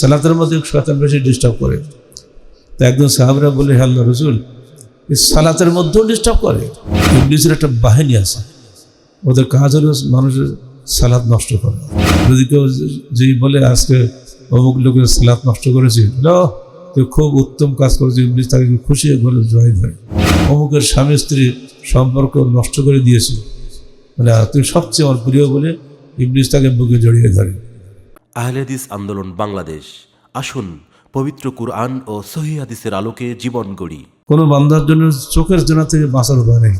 সালাতের মধ্যে শয়তান বেশি ডিস্টার্ব করে। তো একদম সাহাবরা বলে আল্লাহ রসুল সালাতের মধ্যেও ডিস্টার্ব করে। ইংলিশের একটা বাহিনী আছে। ওদের কাজ হলো মানুষের সালাদ নষ্ট করা। যদি কেউ যেই বলে, আজকে অমুক লোকের সালাদ নষ্ট করেছি তুই খুব উত্তম কাজ করেছিস ইংলিশ তাকে খুশি বলে জয় ধরে অমুকের স্বামী স্ত্রী সম্পর্ক নষ্ট করে দিয়েছি। মানে তুই সবচেয়ে আমার প্রিয় বলে ইংলিশ তাকে বুকে জড়িয়ে ধরে। আহলেদিস আন্দোলন বাংলাদেশ। আসুন, পবিত্র কুরআন ও সহি হাদিসের আলোকে জীবন গড়ি। কোনো বান্দার জন্য চোখের জেনা থেকে বাঁচার উপায় নেই।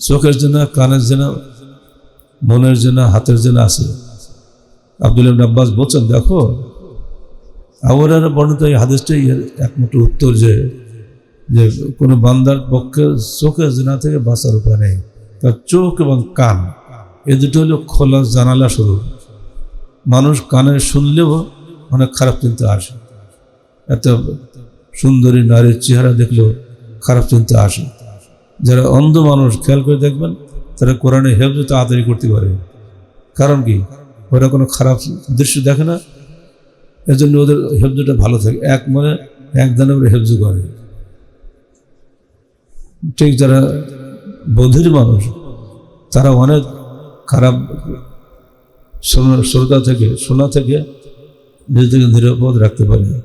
চোখের জেনা, কানের জেনা, মনের জেনা, হাতের জেনা আছে। আব্দুল আব্বাস বলছেন, দেখো আবরার বর্ণিত এই হাদিসটাই একমাত্র উত্তর যে যে কোনো বান্দার পক্ষে চোখের জেনা থেকে বাঁচার উপায় নেই। তার চোখ এবং কান, এ দুটো হলো খোলা জানালা শুরু। মানুষ কানে শুনলেও অনেক খারাপ চিন্তা আসে। এত সুন্দরী নারীর চেহারা দেখলেও খারাপ চিন্তা আসে। যারা অন্ধ মানুষ, খেয়াল করে দেখবেন, তারা কোরআনে হেফজ তাড়াতাড়ি করতে পারে। কারণ কি? ওরা কোনো খারাপ দৃশ্য দেখে না। এজন্য ওদের হেফজটা ভালো থাকে। এক মনে এক দানে ওরা হেফজ করে। ঠিক যারা বধির মানুষ, তারা অনেক খারাপ শ্রোতা থেকে শোনা থেকে নিজেদেরকে নিরাপদ রাখতে পারে।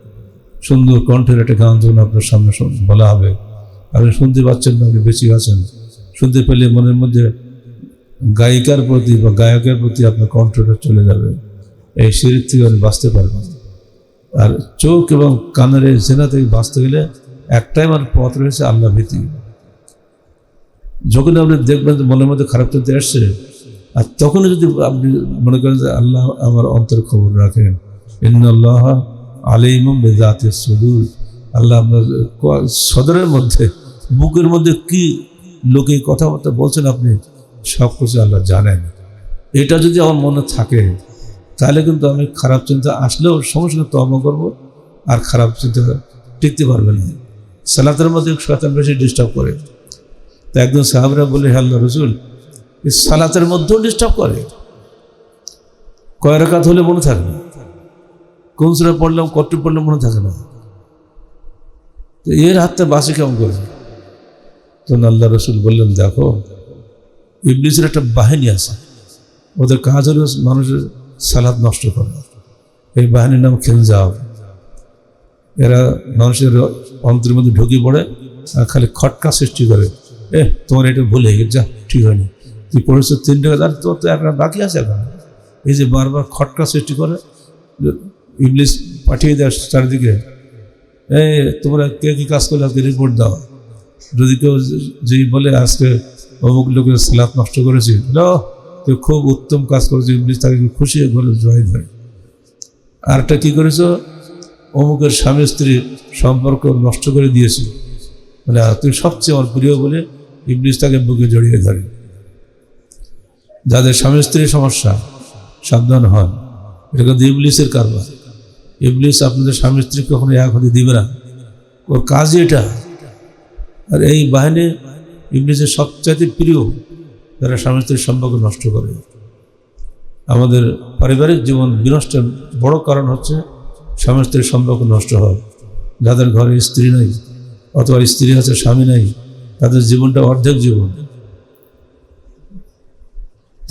সুন্দর কণ্ঠের একটা গান যখন আপনার সামনে বলা হবে। আপনি শুনতে পাচ্ছেন না, আপনি বেশি আছেন। শুনতে পেলে মনের মধ্যে গায়িকার প্রতি বা গায়কের প্রতি আপনার কণ্ঠটা চলে যাবে। এই সিঁড়ির থেকে আপনি বাঁচতে পারবেন। আর চোখ এবং কানের এই জেনা থেকে বাঁচতে গেলে একটাই আমার পথ রয়েছে আল্লাহ ভীতি। যখন আপনি দেখবেন মনের মধ্যে খারাপ চিন্তা আসছে আর তখনই যদি আপনি মনে করেন যে আল্লাহ আমার অন্তর খবর রাখেন ইন্নআল্লাহ আলিম বেদাতে সুদূর। আল্লাহ আপনার সদরের মধ্যে, বুকের মধ্যে কি লোকে কথাবার্তা বলছেন আপনি, সব কিছু আল্লাহ জানেন। এটা যদি আমার মনে থাকে, তাহলে কিন্তু আমি খারাপ চিন্তা আসলেও সঙ্গে তর্ম করব, আর খারাপ চিন্তা টিকতে পারবে না। সালাতের মধ্যে শয়তান বেশি ডিস্টার্ব করে। তো একজন সাহাবরা বলে আল্লাহ রসুল সালাতের মধ্যেও ডিস্টার্ব করে। কয় রাকাত হলে মনে থাকে না? কোন সুরা পড়লাম, কত পড়লাম মনে থাকে না? তো এর হাতটা বাসে কেমন করে? তখন আল্লাহ রসুল বললেন, দেখো, ইবলিসের একটা বাহিনী আছে। ওদের কাজ হলো মানুষের সালাদ নষ্ট করা। এই বাহিনীর নাম খেলজাও এরা মানুষের অন্তরের মধ্যে ঢুকে পড়ে আর খালি খটকা সৃষ্টি করে। এ তোমার এটা ভুল হয়ে গেছে, যা, ঠিক হয়নি। তুই পড়েছো তিন টাকা তোর তো একটা বাকি আছে এখন। এই যে বারবার খটকা সৃষ্টি করে ইংলিশ পাঠিয়ে দেয় চারিদিকে। এই তোমরা কে কী কাজ করলে আজকে রিপোর্ট দাও। যদি কেউ যেই বলে আজকে অমুক লোকের সালাত নষ্ট করেছি, লো তুই খুব উত্তম কাজ করেছিস ইংলিশ তাকে খুশি বলে, জয় ধরে আরটা কী করেছ? অমুকের স্বামী স্ত্রী সম্পর্ক নষ্ট করে দিয়েছি। মানে তুই সবচেয়ে আমার প্রিয় বলে ইংলিশ তাকে বুকে জড়িয়ে ধরে। যাদের স্বামী স্ত্রীর সমস্যা, সাবধান হন। এটা কিন্তু ইবলিসের কারবার। ইবলিস আপনাদের স্বামী স্ত্রী কখনো এক হতে দিবে না। ওর কাজই এটা। আর এই বাহিনী ইবলিসের সবচাইতে প্রিয়, যারা স্বামী স্ত্রীর সম্পর্ক নষ্ট করে। আমাদের পারিবারিক জীবন বিনষ্টের বড় কারণ হচ্ছে স্বামী স্ত্রীর সম্পর্ক নষ্ট হয় যাদের ঘরে স্ত্রী নেই, অথবা স্ত্রী আছে, স্বামী নেই, তাদের জীবনটা অর্ধেক জীবন।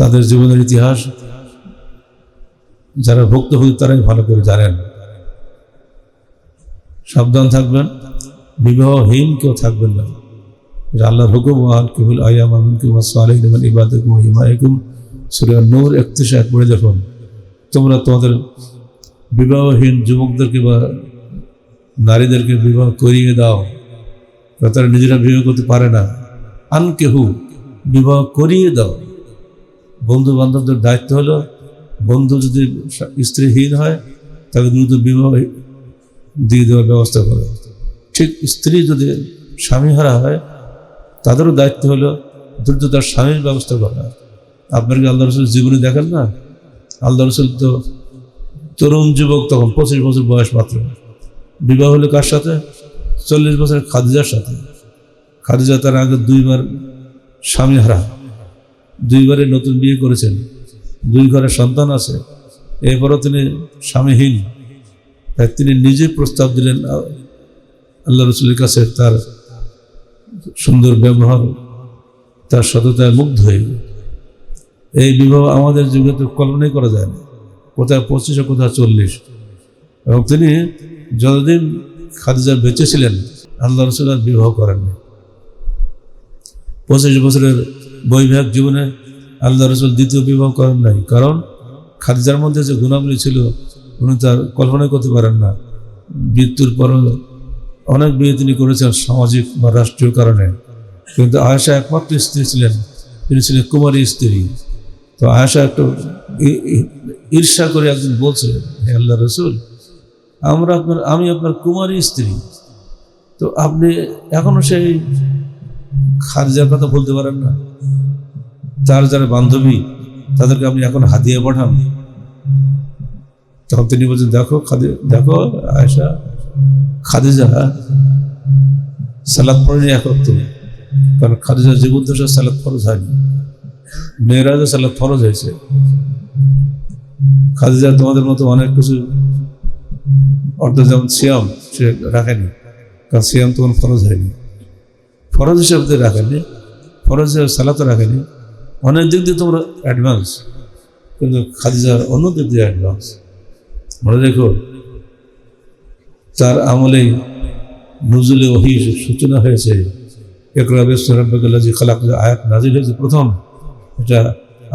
তাদের জীবনের ইতিহাস যারা ভুক্তভোগী তারাই ভালো করে জানেন। সাবধান থাকবেন। বিবাহহীন কেউ থাকবেন না। আল্লাহর হুকুম, ওয়াল কেবল আয়াম আমিন কুমার সালেহ ইবাদকুম হিমায়কুম। সুরে নূর একত্রিশ এক পড়ে দেখুন। তোমরা তোমাদের বিবাহহীন যুবকদেরকে বা নারীদেরকে বিবাহ করিয়ে দাও। তারা নিজেরা বিবাহ করতে পারে না। আন কেহু বিবাহ করিয়ে দাও। বন্ধু বান্ধবদের দায়িত্ব হলো, বন্ধু যদি স্ত্রীহীন হয়, তাকে দ্রুত বিবাহ দিয়ে দেওয়ার ব্যবস্থা করে। ঠিক স্ত্রী যদি স্বামীহারা হয়, তাদেরও দায়িত্ব হলো দ্রুত তার স্বামীর ব্যবস্থা করা। আপনার কি আল্লাহ রসুল জীবনে দেখেন না? আল্লাহ রসুল তো তরুণ যুবক তখন, পঁচিশ বছর বয়স মাত্র। বিবাহ হলো কার সাথে? চল্লিশ বছরের খাদিজার সাথে। খাদিজা তার আগে দুইবার স্বামী হারা দুইবারে নতুন বিয়ে করেছেন। দুই ঘরে সন্তান আছে। এরপরও তিনি স্বামীহীন। তাই তিনি নিজে প্রস্তাব দিলেন আল্লাহ রসুলের কাছে তার সুন্দর ব্যবহার, তার সততায় মুগ্ধ হয়ে। এই বিবাহ আমাদের যুগে তো কল্পনাই করা যায় না। কোথায় পঁচিশ কোথায় চল্লিশ। এবং তিনি যতদিন খাদিজা বেঁচে ছিলেন, আল্লাহ রসুল আর বিবাহ করেননি। পঁচিশ বছরের বৈবাহিক জীবনে আল্লাহ রসুল দ্বিতীয় বিবাহ করেন নাই। কারণ খাদিজার মধ্যে যে গুণাবলী ছিল, উনি তার কল্পনাই করতে পারেন না। মৃত্যুর পর অনেক বিয়ে তিনি করেছেন সামাজিক বা রাষ্ট্রীয় কারণে। কিন্তু আয়েশা একমাত্র স্ত্রী ছিলেন। তিনি ছিলেন কুমারী স্ত্রী। তো আয়েশা একটু ঈর্ষা করে একদিন বলছে, হে আল্লাহ রসুল, আমরা আপনার, আমি আপনার কুমারী স্ত্রী। তো আপনি এখনও সেই খারজার কথা বলতে পারেন না? তার যারা বান্ধবী তাদেরকে আপনি এখন হাতিয়ে পাঠান। তখন তিনি বলছেন, দেখো দেখো আয়সা খাদিজা, সালাদ পড়েনি একত্র কারণ খাদিজা জীবন তো সালাদ ফরজ হয়নি। মেয়েরাজও সালাদ ফরজ হয়েছে। খাদিজা তোমাদের মতো অনেক কিছু অর্থ যেমন সিয়াম সে রাখেনি, কারণ সিয়াম তোমার ফরজ হয়নি। ফরজ হিসাবে রাখেনি, ফরজ হিসাবে সালাতও রাখেনি। অনেক দিক দিয়ে তোমরা অ্যাডভান্স কিন্তু খাদিজার অন্য দিক দিয়ে অ্যাডভান্স মনে রেখো, তার আমলেই নজরুলে ওহি সূচনা হয়েছে। একরাবে সরব্বাগুল্লাহ খালাক আয়াত নাজিল হয়েছে প্রথম, এটা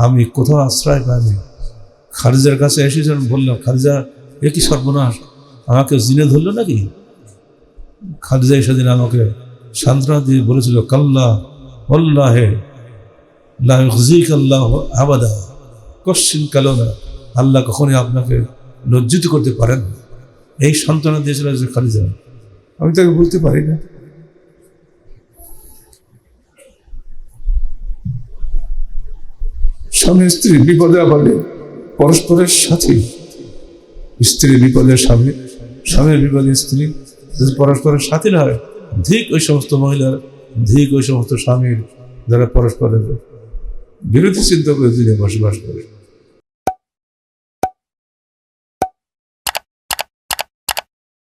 আমি কোথাও আশ্রয় পাইনি। খারিজার কাছে এসেছেন বললাম খারিজা এ কি সর্বনাশ? আমাকে জিনে ধরলো নাকি? খারিজা সেদিন আমাকে সান্ত্বনা দিয়ে বলেছিল, কাল্লা অল্লাহ আল্লাহ আবাদা। আল্লাহ আপনাকে লজ্জিত করতে পারেন এই সান্ত্বনা দিয়েছিল যে খালিজা আমি তাকে বলতে পারি না। স্বামী স্ত্রী বিপদে আপদে, পরস্পরের সাথে। স্ত্রী বিপদে স্বামী স্বামীর বিপদে স্ত্রী। যদি পরস্পরের সাথী না হয় ধিক ওই সমস্ত মহিলার ধিক ওই সমস্ত স্বামীর যারা পরস্পরের বিরোধী চিন্তা বসবাস করে